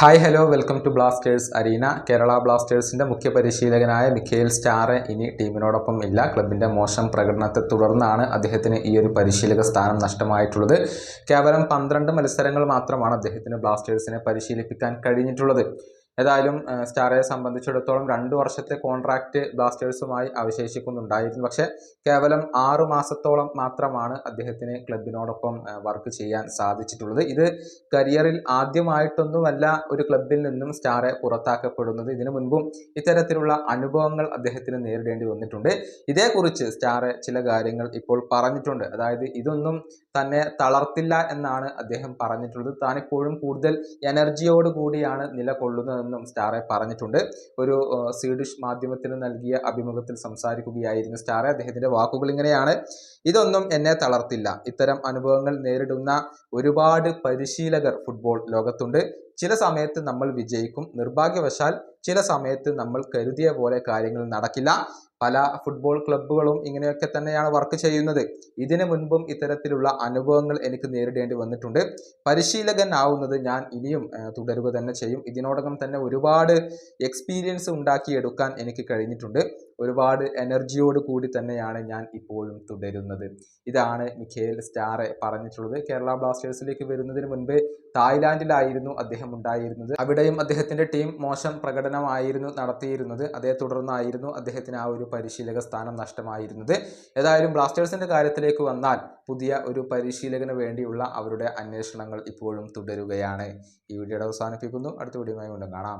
Hi hello welcome to Blasters Arena Kerala ബ്ലാസ്റ്റേഴ്സിന്റെ മുഖ്യ പരിശീലകനായ മിഖേൽ സ്റ്റാറെ ഇനി ടീമിനോടൊപ്പം ഇല്ല. ക്ലബിന്റെ മോശം പ്രകടനത്തെ തുടർന്നാണ് അദ്ദേഹത്തിന് ഈ ഒരു പരിശീലക സ്ഥാനം നഷ്ടമായിട്ടുള്ളത്. കേവലം പന്ത്രണ്ട് മത്സരങ്ങൾ മാത്രമാണ് അദ്ദേഹത്തിന് ബ്ലാസ്റ്റേഴ്സിനെ പരിശീലിപ്പിക്കാൻ കഴിഞ്ഞിട്ടുള്ളത്. ഏതായാലും സ്റ്റാറയെ സ്റ്റാറെ സംബന്ധിച്ചിടത്തോളം രണ്ട് വർഷത്തെ കോൺട്രാക്റ്റ് ബ്ലാസ്റ്റേഴ്സുമായി അവശേഷിക്കുന്നുണ്ടായിരുന്നു. പക്ഷെ കേവലം ആറു മാസത്തോളം മാത്രമാണ് അദ്ദേഹത്തിന് ക്ലബിനോടൊപ്പം വർക്ക് ചെയ്യാൻ സാധിച്ചിട്ടുള്ളത്. ഇത് കരിയറിൽ ആദ്യമായിട്ടൊന്നുമല്ല ഒരു ക്ലബിൽ നിന്നും സ്റ്റാറെ പുറത്താക്കപ്പെടുന്നത്. ഇതിനു മുൻപും ഇത്തരത്തിലുള്ള അനുഭവങ്ങൾ അദ്ദേഹത്തിന് നേരിടേണ്ടി വന്നിട്ടുണ്ട്. ഇതേക്കുറിച്ച് സ്റ്റാറെ ചില കാര്യങ്ങൾ ഇപ്പോൾ പറഞ്ഞിട്ടുണ്ട്. അതായത് ഇതൊന്നും തന്നെ തളർത്തില്ല എന്നാണ് അദ്ദേഹം പറഞ്ഞിട്ടുള്ളത്. താനിപ്പോഴും കൂടുതൽ എനർജിയോട് കൂടിയാണ് നിലകൊള്ളുന്നതെന്നും സ്റ്റാറെ പറഞ്ഞിട്ടുണ്ട്. ഒരു സ്വീഡിഷ് മാധ്യമത്തിന് നൽകിയ അഭിമുഖത്തിൽ സംസാരിക്കുകയായിരുന്നു സ്റ്റാറെ. അദ്ദേഹത്തിന്റെ വാക്കുകൾ ഇങ്ങനെയാണ്. ഇതൊന്നും എന്നെ തളർത്തില്ല. ഇത്തരം അനുഭവങ്ങൾ നേരിടുന്ന ഒരുപാട് പരിശീലകർ ഫുട്ബോൾ ലോകത്തുണ്ട്. ചില സമയത്ത് നമ്മൾ വിജയിക്കും. നിർഭാഗ്യവശാൽ ചില സമയത്ത് നമ്മൾ കരുതിയ പോലെ കാര്യങ്ങൾ നടക്കില്ല. പല ഫുട്ബോൾ ക്ലബ്ബുകളും ഇങ്ങനെയൊക്കെ തന്നെയാണ് വർക്ക് ചെയ്യുന്നത്. ഇതിനു മുൻപും ഇത്തരത്തിലുള്ള അനുഭവങ്ങൾ എനിക്ക് നേരിടേണ്ടി വന്നിട്ടുണ്ട്. പരിശീലകൻ ആവുന്നത് ഞാൻ ഇനിയും തുടരുക തന്നെ ചെയ്യും. ഇതിനോടകം തന്നെ ഒരുപാട് എക്സ്പീരിയൻസ് ഉണ്ടാക്കിയെടുക്കാൻ എനിക്ക് കഴിഞ്ഞിട്ടുണ്ട്. ഒരുപാട് എനർജിയോട് കൂടി തന്നെയാണ് ഞാൻ ഇപ്പോഴും തുടരുന്നത്. ഇതാണ് മിഖേൽ സ്റ്റാറെ പറഞ്ഞിട്ടുള്ളത്. കേരള ബ്ലാസ്റ്റേഴ്സിലേക്ക് വരുന്നതിന് മുൻപ് തായ്ലാന്റിലായിരുന്നു അദ്ദേഹം ഉണ്ടായിരുന്നത് അവിടെയും അദ്ദേഹത്തിന്റെ ടീം മോശം പ്രകടനമായിരുന്നു നടത്തിയിരുന്നത്. അതേ തുടർന്നായിരുന്നു അദ്ദേഹത്തിന് ആ ഒരു പരിശീലക സ്ഥാനം നഷ്ടമായിരുന്നത്. ഏതായാലും ബ്ലാസ്റ്റേഴ്സിന്റെ കാര്യത്തിലേക്ക് വന്നാൽ പുതിയ ഒരു പരിശീലകന് വേണ്ടിയുള്ള അവരുടെ അന്വേഷണങ്ങൾ ഇപ്പോഴും തുടരുകയാണ്. ഈ വീഡിയോയുടെ അവസാനിപ്പിക്കുന്നു. അടുത്ത വീഡിയോയുമായി വീണ്ടും കാണാം.